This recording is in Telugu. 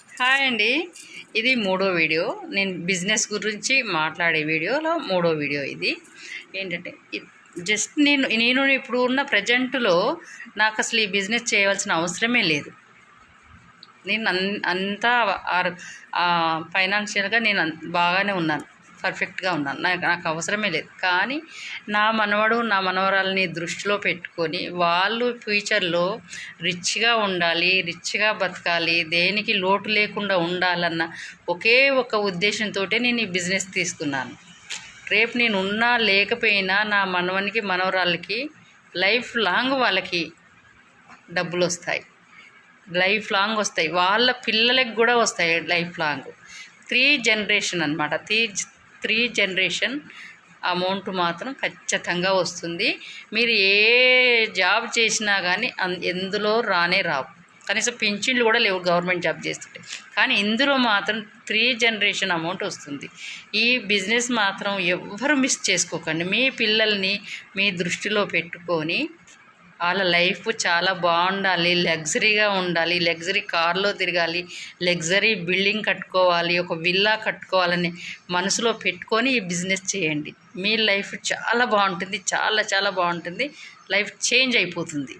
హాయ్ అండి. ఇది మూడో వీడియో. నేను బిజినెస్ గురించి మాట్లాడే వీడియోలో మూడో వీడియో ఇది. ఏంటంటే జస్ట్ నేను నేను ఇప్పుడు ఉన్న ప్రజెంట్లో నాకు అసలు ఈ బిజినెస్ చేయవలసిన అవసరమే లేదు. నేను అన్ అంతా ఆర్- ఫైనాన్షియల్గా నేను బాగానే ఉన్నాను. పర్ఫెక్ట్గా ఉన్నాను. నాకు నాకు అవసరమే లేదు. కానీ నా మనవడు నా మనవరాలని దృష్టిలో పెట్టుకొని వాళ్ళు ఫ్యూచర్లో రిచ్గా ఉండాలి రిచ్గా బతకాలి దేనికి లోటు లేకుండా ఉండాలన్న ఒకే ఒక ఉద్దేశంతో నేను ఈ బిజినెస్ తీసుకున్నాను. రేపు నేను ఉన్నా లేకపోయినా నా మనవనికి మనవరాలకి లైఫ్ లాంగ్ వాళ్ళకి డబ్బులు వస్తాయి. లైఫ్ లాంగ్ వస్తాయి. వాళ్ళ పిల్లలకి కూడా వస్తాయి లైఫ్ లాంగ్. త్రీ జనరేషన్ అనమాట త్రీ త్రీ జనరేషన్ అమౌంట్ మాత్రం ఖచ్చితంగా వస్తుంది. మీరు ఏ జాబ్ చేసినా కానీ ఎందులో రానే రావు. కనీసం పింఛన్లు కూడా లేవు గవర్నమెంట్ జాబ్ చేస్తుంటే. కానీ ఇందులో మాత్రం త్రీ జనరేషన్ అమౌంట్ వస్తుంది. ఈ బిజినెస్ మాత్రం ఎవ్వరు మిస్ చేసుకోకండి. మీ పిల్లల్ని మీ దృష్టిలో పెట్టుకొని వాళ్ళ లైఫ్ చాలా బాగుండాలి లగ్జరీగా ఉండాలి లగ్జరీ కార్లో తిరగాలి లగ్జరీ బిల్డింగ్ కట్టుకోవాలి ఒక విల్లా కట్టుకోవాలని మనసులో పెట్టుకొని ఈ బిజినెస్ చేయండి. మీ లైఫ్ చాలా బాగుంటుంది చాలా చాలా బాగుంటుంది. లైఫ్ చేంజ్ అయిపోతుంది.